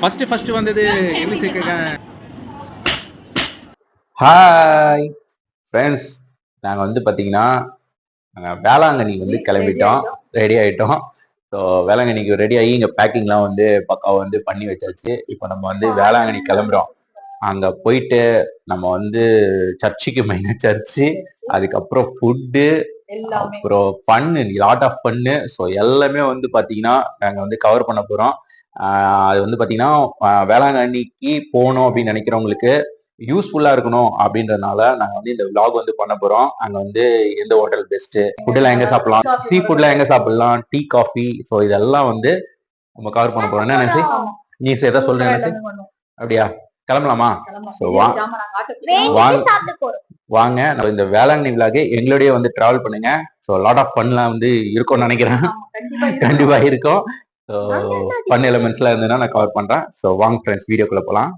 First first வந்தது எந்திரிச்சு கேட்க ஹாய் ஃப்ரெண்ட்ஸ் நாங்கள் வந்து பார்த்தீங்கன்னா நாங்கள் வேளாங்கண்ணி வந்து கிளம்பிட்டோம். ரெடி ஆகிட்டோம் ஸோ வேளாங்கண்ணிக்கு ரெடி ஆகி இங்கே பேக்கிங்லாம் வந்து பக்காவாக வந்து பண்ணி வச்சாச்சு. இப்போ நம்ம வந்து வேளாங்கண்ணி கிளம்புறோம். அங்கே போயிட்டு நம்ம வந்து சர்ச்சுக்கு மெயினாக சர்ச்சு அதுக்கப்புறம் ஃபுட்டு எல்லாமே. அப்புறம் fun lot of fun so எல்லாமே வந்து பார்த்தீங்கன்னா நாங்கள் வந்து கவர் பண்ண போகிறோம் அது வந்து பார்த்தீங்கன்னா வேளாங்கண்ணிக்கு போகணும் அப்படின்னு நினைக்கிறவங்களுக்கு யூஸ்ஃபுல்லாக இருக்கணும் அப்படின்றதுனால நாங்கள் வந்து இந்த vlog வந்து பண்ண போகிறோம் அங்கே வந்து எந்த ஹோட்டல் பெஸ்ட்டு ஃபுட்டெல்லாம் எங்கே சாப்பிடலாம்? சீ ஃபுட்லாம் எங்கே சாப்பிடலாம்? டீ காஃபி ஸோ இதெல்லாம் வந்து நம்ம கவர் பண்ண போகிறோம் என்ன நீ எதாவது சொல்கிறேன் நினைச்சு அப்படியா? கிளம்பலாமா? So, வா- வாங்க வாங்க. நம்ம இந்த வேளாங்கண்ணி விழாக்கு எங்களோடய வந்து டிராவல் பண்ணுங்க. ஸோ லாட் ஆஃப் ஃபன்லாம் வந்து இருக்கும்னு நினைக்கிறேன். கண்டிப்பா இருக்கும். ஸோ ஃபன் எலிமெண்ட்ஸ்லாம் இருந்ததுன்னா நான் கவர் பண்றேன். ஸோ வாங்க ஃப்ரெண்ட்ஸ் வீடியோக்குள்ள போகலாம்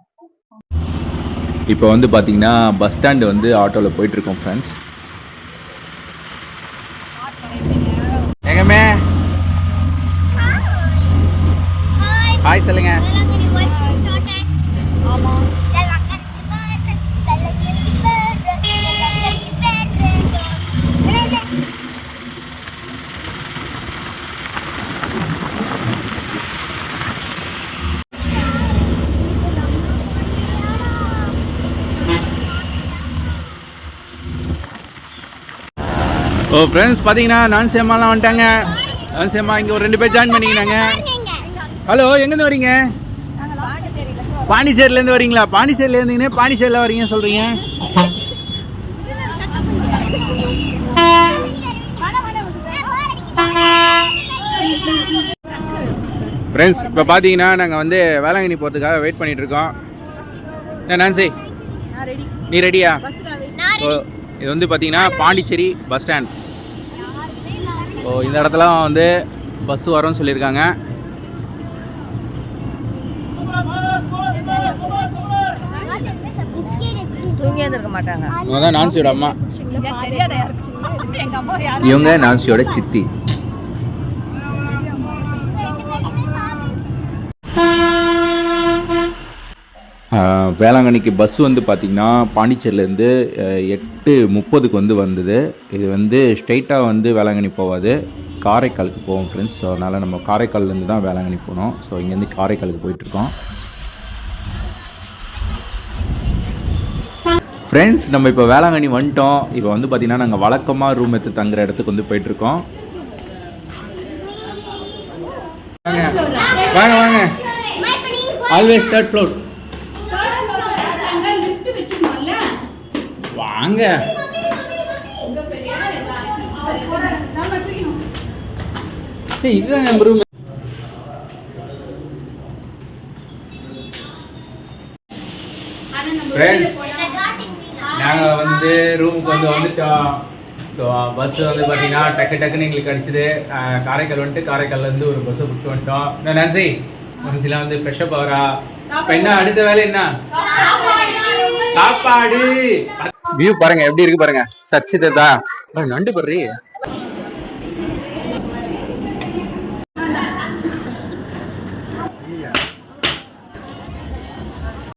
இப்போ வந்து பாத்தீங்கன்னா பஸ் ஸ்டாண்டு வந்து ஆட்டோவில் போயிட்டு இருக்கோம் ஃப்ரெண்ட்ஸ் எங்கமே ஹாய் சொல்லுங்க. ஓ ஃப்ரெண்ட்ஸ் பார்த்தீங்கன்னா நான்சி அம்மாலாம் வந்துட்டாங்க. நான்சி அம்மா இங்கே ஒரு ரெண்டு பேர் ஜாயின் பண்ணிக்கினாங்க. ஹலோ எங்கேருந்து வரீங்க? பாண்டிச்சேரியிலேருந்து வரீங்களா? பாண்டிச்சேரியில் இருந்தீங்கன்னா பாண்டிச்சேரியில் வரீங்க சொல்கிறீங்க ஃப்ரெண்ட்ஸ் இப்போ பார்த்தீங்கன்னா நாங்கள் வந்து வேளாங்கண்ணி போகிறதுக்காக வெயிட் பண்ணிட்டு இருக்கோம். என்ன நான்சி நீ ரெடியா ஓ இது வந்து பார்த்தீங்கன்னா பாண்டிச்சேரி பஸ் ஸ்டாண்ட். ஓ இந்த இடத்துல வந்து பஸ் வரும்னு சொல்லியிருக்காங்க. மாட்டாங்க. நான்சியோட அம்மா. தெரியாத யாருக்கு எங்க அம்மா யாரு? இவங்க நான்சியோட சித்தி. வேளாங்கண்ணிக்கு பஸ் வந்து பார்த்திங்கன்னா பாண்டிச்சேரியிலேருந்து எட்டு முப்பதுக்கு வந்து வந்தது. இது வந்து ஸ்ட்ரைட்டாக வந்து வேளாங்கண்ணி போகாது. காரைக்காலுக்கு போவோம் ஃப்ரெண்ட்ஸ் ஸோ அதனால் நம்ம காரைக்கால்லேருந்து தான் வேளாங்கண்ணி போனோம். ஸோ இங்கேருந்து காரைக்காலுக்கு போயிட்டுருக்கோம். ஃப்ரெண்ட்ஸ் நம்ம இப்போ வேளாங்கண்ணி வந்துட்டோம். இப்போ வந்து பார்த்திங்கன்னா நாங்கள் வழக்கமாக ரூம் எடுத்து தங்குற இடத்துக்கு வந்து போயிட்டுருக்கோம். வாங்க வாங்க. ஆல்வேஸ் தேர்ட் ஃப்ளோர் வாங்க. இதுதான் ரூம் ஃப்ரெண்ட்ஸ் நாங்கள் வந்து ரூமுக்கு வந்து வந்துட்டோம். ஸோ பஸ் வந்து பார்த்தீங்கன்னா டக்கு டக்குன்னு எங்களுக்கு கிடச்சிது. காரைக்கால் வந்துட்டு காரைக்கால்லேருந்து ஒரு பஸ்ஸை பிடிச்சி வந்துட்டோம். நான் நன்சி நான்சிலாம் வந்து ஃப்ரெஷ்ஷப் ஆகிறா இப்போ என்ன அடுத்த வேலை என்ன? சாப்பாடு. வியூ பாருங்க எப்படி இருக்கு பாருங்க. சர்ச்சிதா நண்டு படுறி